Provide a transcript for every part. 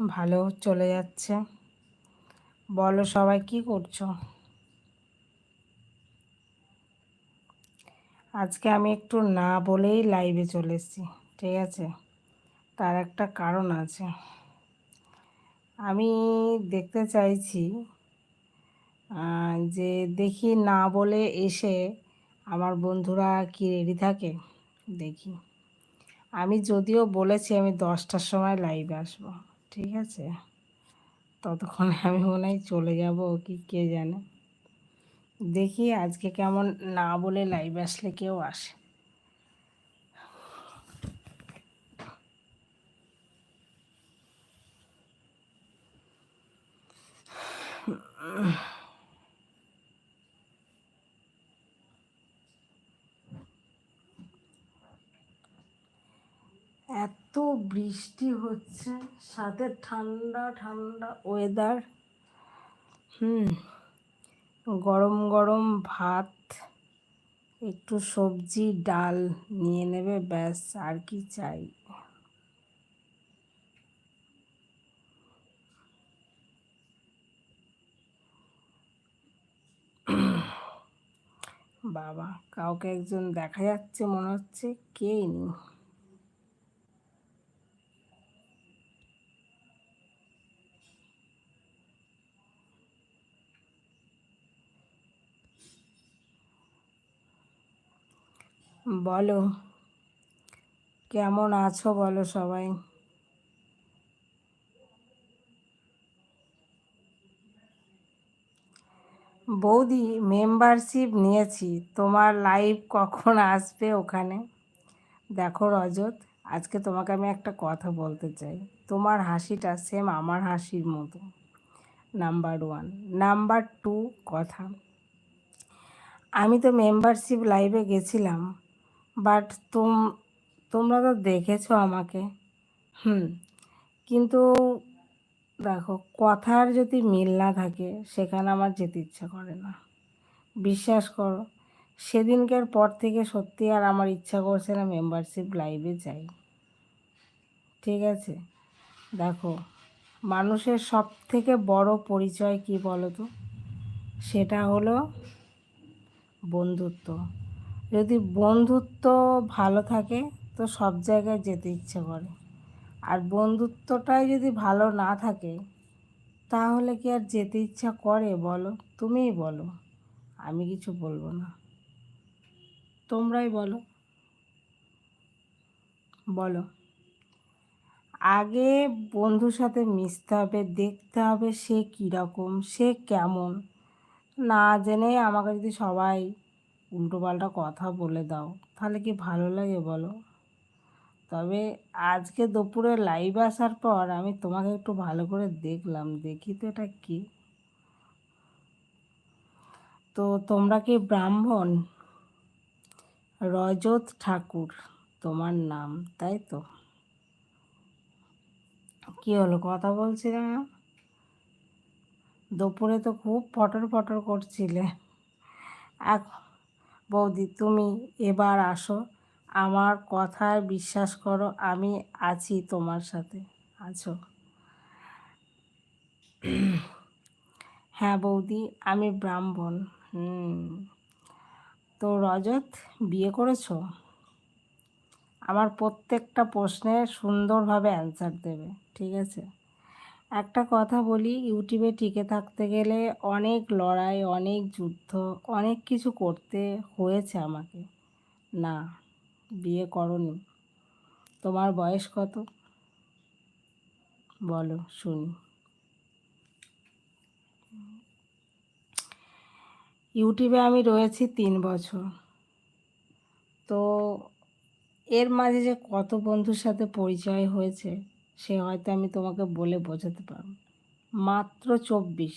ভালো চলে যাচ্ছে। বলো সবাই কি করছ? আজকে আমি একটু না বলেই লাইভে চলে এসেছি, ঠিক আছে? তার একটা কারণ আছে। আমি দেখতে চাইছি যে দেখি না বলে এসে আমার বন্ধুরা কি রেডি থাকে? দেখি। আমি যদিও বলেছি আমি দশটার সময় লাইভে আসব। ঠিক আছে। ততক্ষণে আমি মনে হয় চলে যাব কি কে জানে। দেখি আজকে কেমন না বলে লাইভ আসলে কেউ আসে। এত বৃষ্টি হচ্ছে, সাথে ঠান্ডা ঠান্ডা ওয়েদার হুম, গরম গরম ভাত, একটু সবজি, ডাল নিয়ে নেবে, ব্যাস, আর কি চাই। বাবা, কাউকে একজন দেখা যাচ্ছে মনে হচ্ছে কেই নেই বলো, কেমন আছো বলো সবাই? বৌদি মেম্বারশিপ নিয়েছি। তোমার লাইভ কখন আসবে ওখানে? দেখো রজত, আজকে তোমাকে আমি একটা কথা বলতে চাই। তোমার হাসিটা সেম আমার হাসির মতো। নাম্বার ওয়ান নাম্বার টু কথা। আমি তো মেম্বারশিপ লাইভে গেছিলাম। বাট তোম তোমরা তো দেখেছ আমাকে। হুম। কিন্তু দেখো কথার যদি মিল না থাকে সেখানে আমার যেতে ইচ্ছা করে না। বিশ্বাস করো সেদিনকার পর থেকে সত্যি আর আমার ইচ্ছা করছে না মেম্বারশিপ লাইভে যাই। ঠিক আছে? দেখো মানুষের সব থেকে বড় পরিচয় কি বলো তো? সেটা হলো বন্ধুত্ব। যদি বন্ধুত্ব ভালো থাকে, তো সব জায়গায় যেতে ইচ্ছে করে। আর বন্ধুত্বটাই যদি ভালো না থাকে, তাহলে কি আর যেতে ইচ্ছা করে বলো? তুমিই বলো। আমি কিছু বলব না। তোমরাই বলো। বলো। আগে বন্ধুর সাথে মিশতে হবে, দেখতে হবে সে কীরকম, সে কেমন। না জেনে আমাকে যদি সবাই উল্টোপাল্টা কথা বলে দাও। তাহলে কি ভালো লাগে বলো? তবে আজকে দুপুরে লাইভ আসার পর আমি তোমাকে একটু ভালো করে দেখলাম। দেখি তো এটা কি? তো তোমরা কি ব্রাহ্মণ? রজত ঠাকুর, তোমার নাম, তাই তো? কি হলো, কথা বলছিলাম দুপুরে তো খুব ফটর ফটর করছিলে। এক বৌদি, তুমি এবার আসো। আমার কথায় বিশ্বাস করো, আমি আছি তোমার সাথে। আছো। হ্যাঁ বৌদি, আমি ব্রাহ্মণ। হুম। তো রজত, বিয়ে করেছ? আমার প্রত্যেকটা প্রশ্নের সুন্দরভাবে অ্যান্সার দেবে, ঠিক আছে? একটা কথা বলি ইউটিউবে টিকে থাকতে গেলে অনেক লড়াই, অনেক যুদ্ধ, অনেক কিছু করতে হয়েছে আমাকে। না, বিয়ে করনি। তোমার বয়স কত? বলো, শুনি। ইউটিউবে আমি রয়েছি তিন বছর। তো এর মাঝে যে কত বন্ধুর সাথে পরিচয় হয়েছে সে হয়তো আমি তোমাকে বলে বোঝাতে পারব মাত্র চব্বিশ,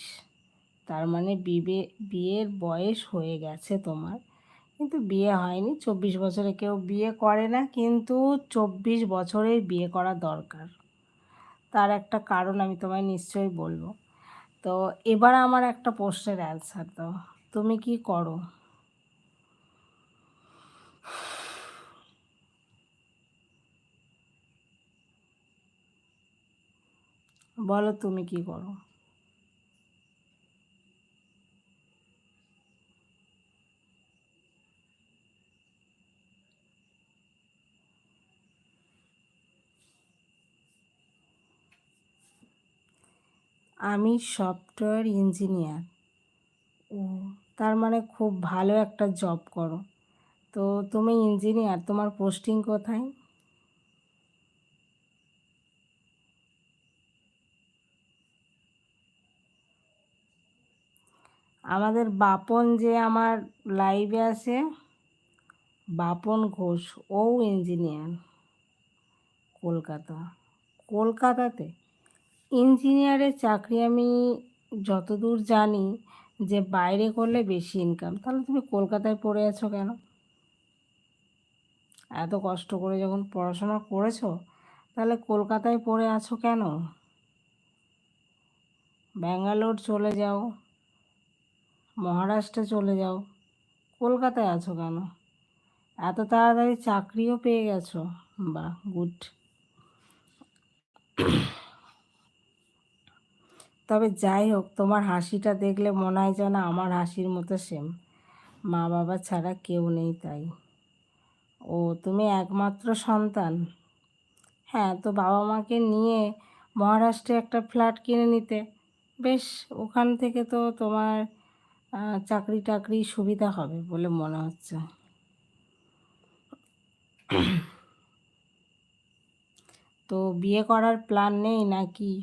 তার মানে বিবে, বিয়ের বয়স হয়ে গেছে তোমার। কিন্তু বিয়ে হয়নি, চব্বিশ বছরে কেউ বিয়ে করে না, কিন্তু চব্বিশ বছরেই বিয়ে করা দরকার। তার একটা কারণ আমি তোমায় নিশ্চয়ই বলব। তো এবার আমার একটা প্রশ্নের অ্যান্সার দাও। তুমি কি করো? বলো তুমি কি করো? আমি সফটওয়্যার ইঞ্জিনিয়ার। ও, তার মানে খুব ভালো একটা জব করো। তো তুমি ইঞ্জিনিয়ার, তোমার পোস্টিং কোথায়? আমাদের বাপন যে আমার লাইভে আছে, বাপন ঘোষ, ও ইঞ্জিনিয়ার কলকাতা। কলকাতাতে ইঞ্জিনিয়ারের চাকরি আমি যতদূর জানি যে বাইরে করলে বেশি ইনকাম তাহলে তুমি কলকাতায় পড়ে আছো কেন? এত কষ্ট করে যখন পড়াশোনা করেছ, তাহলে কলকাতায় পড়ে আছো কেন? ব্যাঙ্গালোর চলে যাও। মহারাষ্ট্রে চলে যাও। কলকাতায় আছো কেন? এত তাড়াতাড়ি চাকরিও পেয়ে গেছো। বাহ, গুড। তবে যাই হোক, তোমার হাসিটা দেখলে মনে হয় যেন আমার হাসির মতো সেম। মা বাবা ছাড়া কেউ নেই তাই। ও, তুমি একমাত্র সন্তান। হ্যাঁ তো বাবা মাকে নিয়ে মহারাষ্ট্রে একটা ফ্ল্যাট কিনে নিতে। বেশ, ওখান থেকে তো তোমার চাকরি টাকরি সুবিধা হবে বলে মনে হচ্ছে। তো বিয়ে করার প্ল্যান নেই নাকি?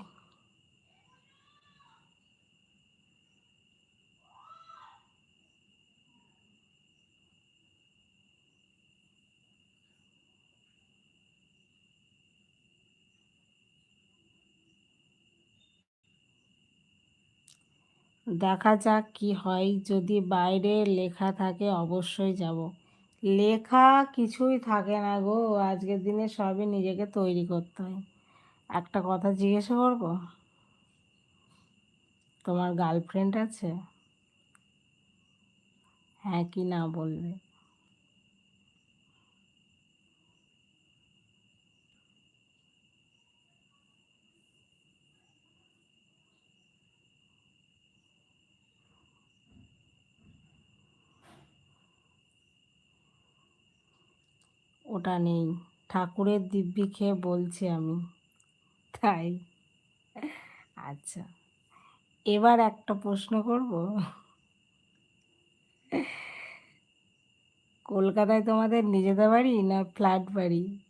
দেখা যাক কি হয়। যদি বাইরে লেখা থাকে, অবশ্যই যাব। লেখা কিছুই থাকে না গো। আজকের দিনে সবই নিজেকে তৈরি করতে হয়। একটা কথা জিজ্ঞাসা করব? তোমার গার্লফ্রেন্ড আছে? হ্যাঁ কি না বলবে? ওটা নেই। ঠাকুরের দিব্যি খেয়ে বলছি আমি। তাই? আচ্ছা। এবার একটা প্রশ্ন করব? কলকাতায় তোমাদের নিজেদের বাড়ি না ফ্ল্যাট বাড়ি?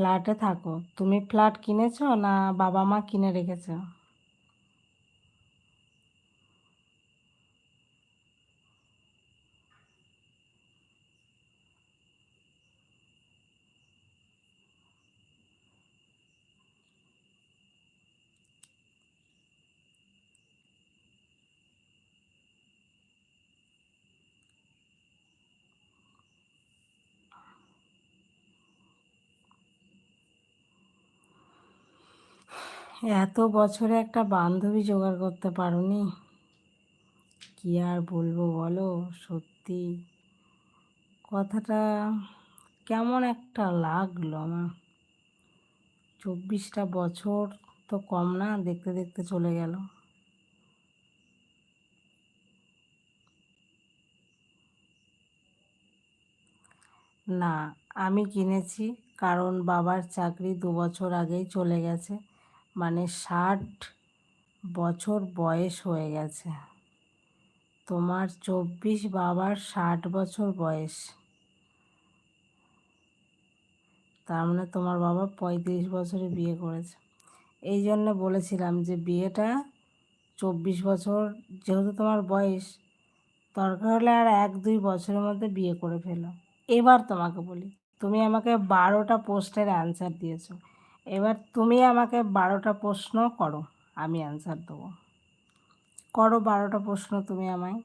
ফ্ল্যাটে থাকো। তুমি ফ্ল্যাট কিনেছো না বাবা মা কিনে রেখেছো? এত বছরে একটা বান্ধবী জোগাড় করতে পারোনি? কি আর বলব বলো? সত্যি কথাটা কেমন একটা লাগল আমার। চব্বিশটা বছর তো কম না, দেখতে দেখতে চলে গেল। না, আমি কিনেছি কারণ বাবার চাকরি দু বছর আগেই চলে গেছে। মানে ষাট বছর বয়স হয়ে গেছে। তোমার চব্বিশ বাবার ষাট বছর বয়স। তার মানে তোমার বাবা পঁয়ত্রিশ বছরে বিয়ে করেছে। এই জন্য বলেছিলাম যে বিয়েটা চব্বিশ বছর যেহেতু তোমার বয়স, দরকার হলে আর এক দুই বছরের মধ্যে বিয়ে করে ফেলো। এবার তোমাকে বলি, তুমি আমাকে বারোটা পোস্টের অ্যান্সার দিয়েছ। এবার তুমি আমাকে বারোটা প্রশ্ন করো, আমি অ্যান্সার দেবো। করো বারোটা প্রশ্ন তুমি আমায়।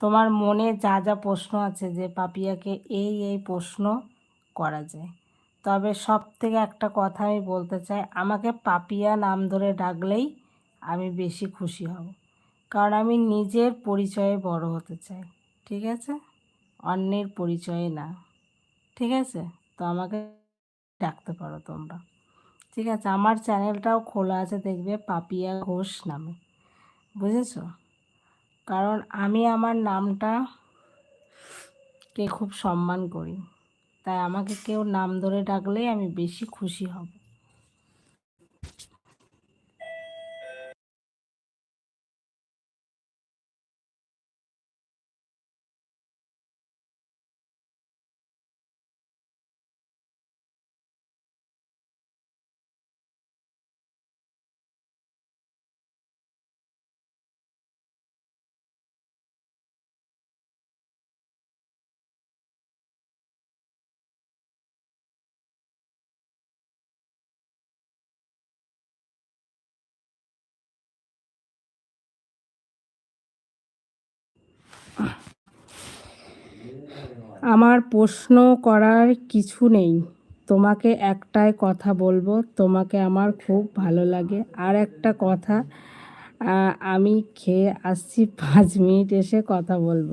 তোমার মনে যা যা প্রশ্ন আছে যে পাপিয়াকে এই এই প্রশ্ন করা যায়। তবে সব থেকে একটা কথা আমি বলতে চাই, আমাকে পাপিয়া নাম ধরে ডাকলেই আমি বেশি খুশি হব, কারণ আমি নিজের পরিচয়ে বড় হতে চাই, ঠিক আছে? অন্যের পরিচয়ে না, ঠিক আছে? তো আমাকে ডাকতে পারো তোমরা। ঠিক আছে, আমার চ্যানেলটাও খোলা আছে, দেখবে পাপিয়া ঘোষ নামে। বুঝেছ? কারণ আমি আমার নামটা কে খুব সম্মান করি। তাই আমাকে কেউ নাম ধরে ডাকলেই আমি বেশি খুশি হব। আমার প্রশ্ন করার কিছু নেই। তোমাকে একটাই কথা বলব, তোমাকে আমার খুব ভালো লাগে। আর একটা কথা আমি খেয়ে আসছি, পাঁচ মিনিট এসে কথা বলব।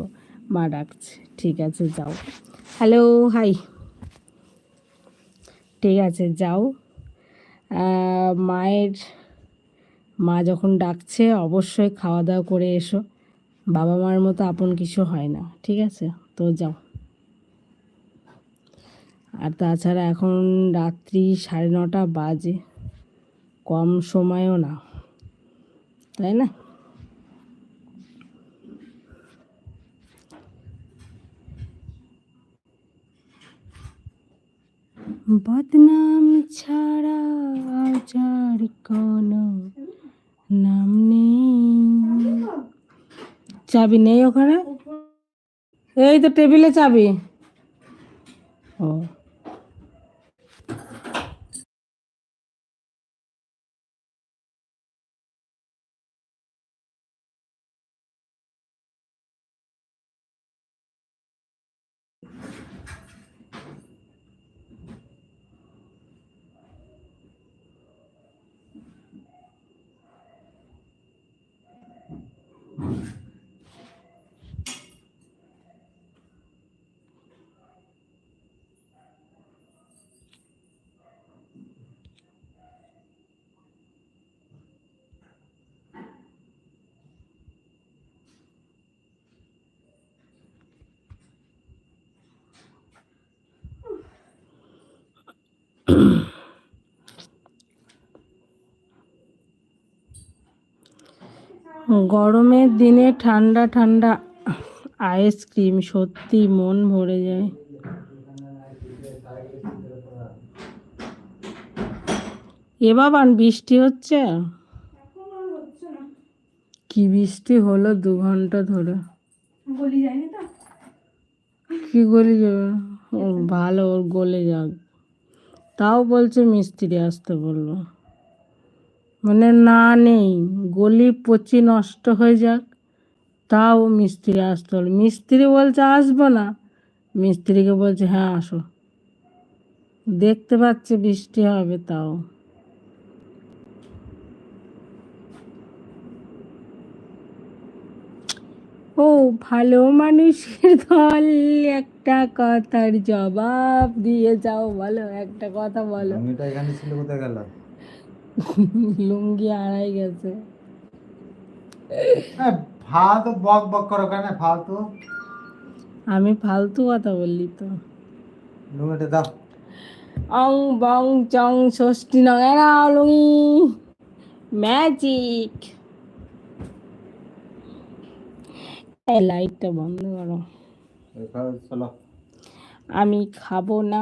মা ডাকছে। ঠিক আছে, যাও। হ্যালো হাই ঠিক আছে, যাও। মায়ের, মা যখন ডাকছে, অবশ্যই খাওয়া দাওয়া করে এসো। বাবা মার মতো আপন কিছু হয় না। ঠিক আছে, তো যাও। আর তাছাড়া এখন রাত্রি সাড়ে নটা বাজে, কম সময়ও না, তাই না? বদনাম ছাড়া আজার কোনো নাম নেই। চাবি নেই ওখানে? এই তো টেবিলে চাবি। ও। গরমের দিনে ঠান্ডা ঠান্ডা আইসক্রিম সত্যি মন ভরে যায়। এ বাবান বৃষ্টি হচ্ছে? কি বৃষ্টি হলো দু ঘণ্টা ধরে? কি গলি যাবে? ও ভালো ওর গলে যাক। তাও বলছে মিস্ত্রি আসতে বলল। মানে না নেই, গলি পচি নষ্ট হয়ে যাক, তাও মিস্ত্রি আসতে হলো মিস্ত্রি বলছে আসব না। মিস্ত্রিকে বলছে হ্যাঁ আসো। দেখতে পাচ্ছে বৃষ্টি হবে তাও। ও ভালো মানুষের দল একটা কথার জবাব দিয়ে যাও বলো একটা কথা বলো। লুঙ্গিটা এখানে ছিল কোথায় গেল? লুঙ্গি আড়াই গেছে। ফালতু বক বক করো কেন ফালতু? আমি ফালতু কথা বললি তো। লুঙ্গিটা দাও। অং বং চং ষষ্ঠী নগেরা লুঙ্গি। ম্যাজিক। এই লাইটটা বন্ধ করো। আমি খাব না।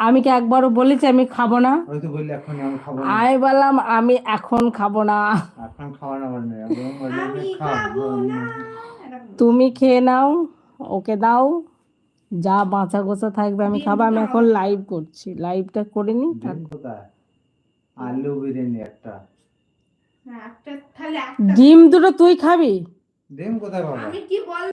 আমি কি একবারও বলেছি আমি খাব না? আমি বললাম আমি এখন খাব না। তুমি খেয়ে নাও ওকে দাও। যা বাঁচা গোছা থাকবে আমি খাব। আমি এখন লাইভ করছি। লাইভটা করে নি ডিম আলু বিরিয়ানি একটা। ডিম দুটো তুই খাবি? ডিম কোথায় পাবো? আমি কি বল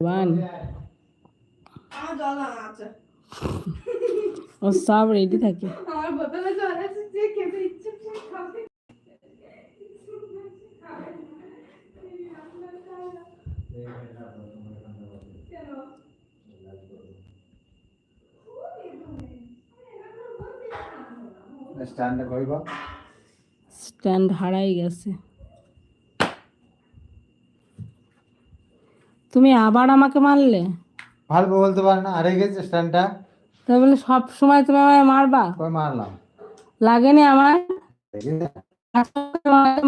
ওয়ান আছে ও সব রেডি থাকে। আমার বোতলে জল আছে যে খেতে ইচ্ছে খাবে। স্ট্যান্ড হারাই গেছে। তুমি আবার আমাকে মারলে? ভালো বলতে পারে না হারিয়ে গেছে স্ট্যান্ডটা তাই বলে সব সময় তুমি আমায় মারবা? কই মারলাম। লাগেনি আমার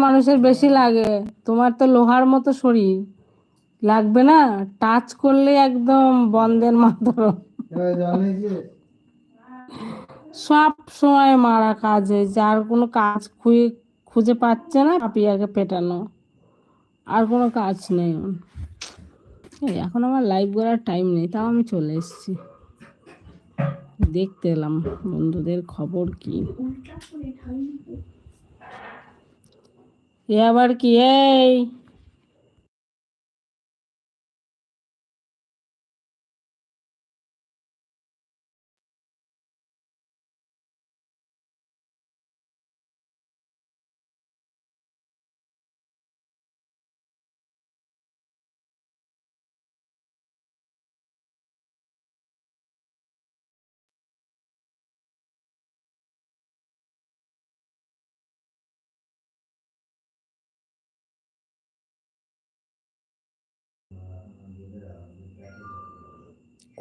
মানুষের বেশি লাগে তোমার তো লোহার মতো শরীর। লাগবে না? টাচ করলে একদম বন্ধের জল সব সময় মারা কাজ হয়েছে আর কোনো কাজ খুঁজে খুঁজে পাচ্ছে না পাপিয়াকে পেটানো। আর কোনো কাজ নেই। এখন আমার লাইভ করার টাইম নেই, তাও আমি চলে এসেছি। দেখতে এলাম বন্ধুদের খবর কি। এ আবার কি? এই!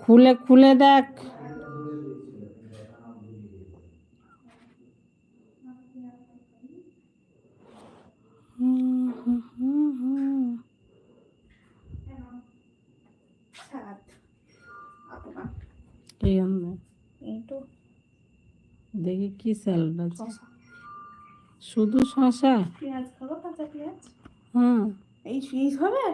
খুলে খুলে দেখ। এই। দেখি কি স্যালাড আছে। শুধু শশা পেঁয়াজ খাব কাঁচা পেঁয়াজ? হুম এই ফ্রিজ হবে?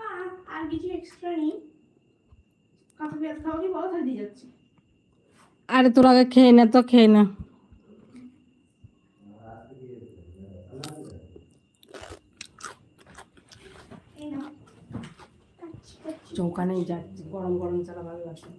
আর আর কিছু এক্সট্রা নেই। কাঁচা পেঁয়াজ খাব কি বলো তাহলে দিয়ে যাচ্ছি। আরে তোর আগে খেয়ে না তো খেয়ে না। চৌকানেই যাচ্ছি গরম গরম ছাড়া ভালো লাগছে।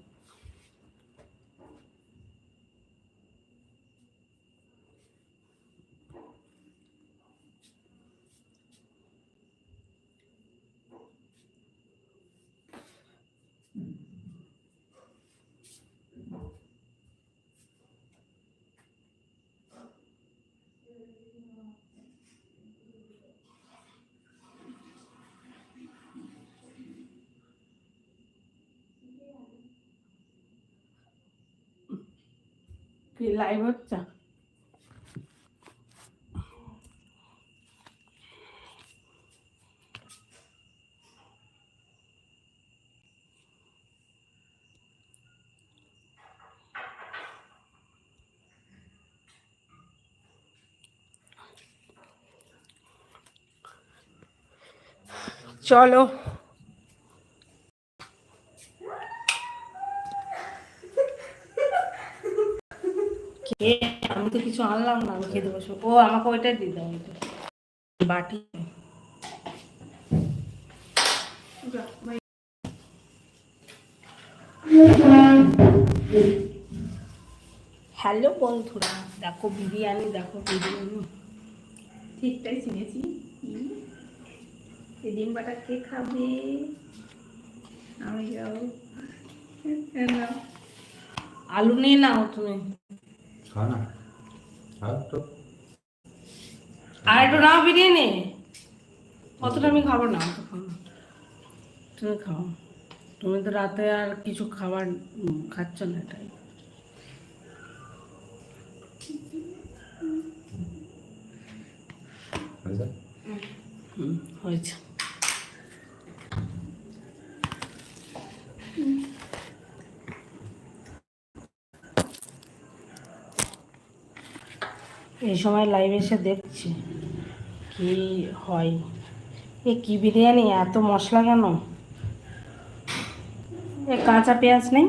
কি লাইভ হচ্ছে চলো কে আমি তো কিছু আনলাম না, আমি খেতে বসবো। ও, আমাকে ওইটাই দিয়ে দাও, ওইটা। বাটি। হ্যালো বন্ধুরা, দেখো বিরিয়ানি দেখো বিরিয়ানি। ঠিকটাই চিনেছি। এই ডিম বাটা কে খাবে? আমি যাও। নাও। আলু নিয়ে নাও তুমি। না। তো। আর একটু নাও বিরিয়ানি। অতটা আমি খাব না। তুমি খাও। তুমি তো রাতে আর কিছু খাবার খাচ্ছ না এটাই। হয়েছে? এই সময় লাইভে এসে দেখছি। কি হয়? এ কি বিরিয়ানি? এত মশলা কেন? এ কাঁচা পেঁয়াজ নেই।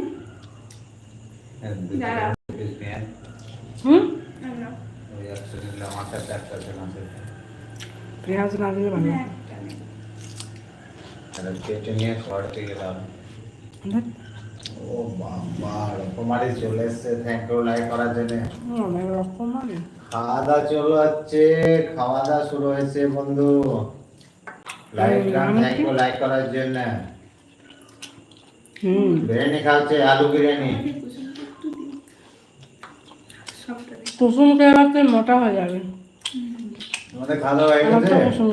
পেঁয়াজ না দিলে ভালো নিয়ে গেলাম। ও বাবা রকমারি চলে এসছে থ্যাংক ইউ লাইক করার জন্য। অনেক রকম খাওয়া দাওয়া চলে যাচ্ছে খাওয়া দাওয়া শুরু হয়েছে বন্ধু। লাইক থ্যাংক ইউ লাইক করার জন্য। হুম। বিরিয়ানি খাচ্ছে আলু বিরিয়ানি। কুসুম খেয়ে মোটা হয়ে যাবে। খাওয়া দাওয়া হয়ে গেছে? কুসুম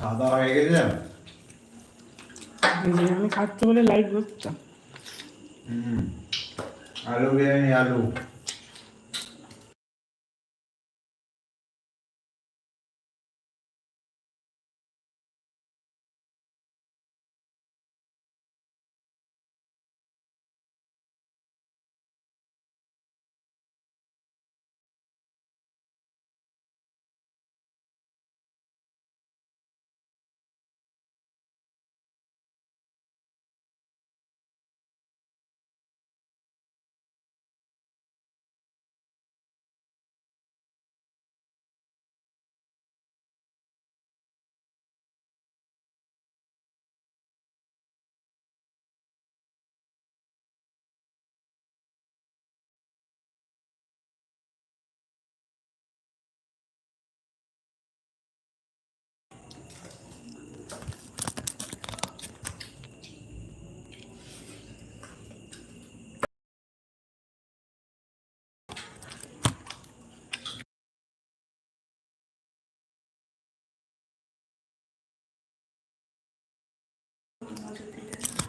খাওয়া দাওয়া হয়ে গেছে? আমি খাচ্ছি বলে লাইট করতাম হুম। আলু বিরিয়ানি আলু।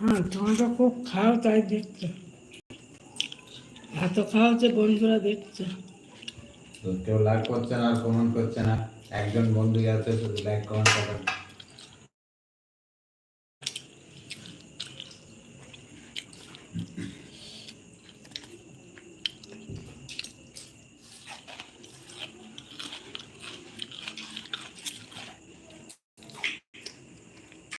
হ্যাঁ তোমরা তো খুব খাও তাই দেখছে এত খাও যে বন্ধুরা দেখছে কেউ লাইক করছে না কমেন্ট করছে না। একজন বন্ধু আছে শুধু লাইক কমেন্ট করে।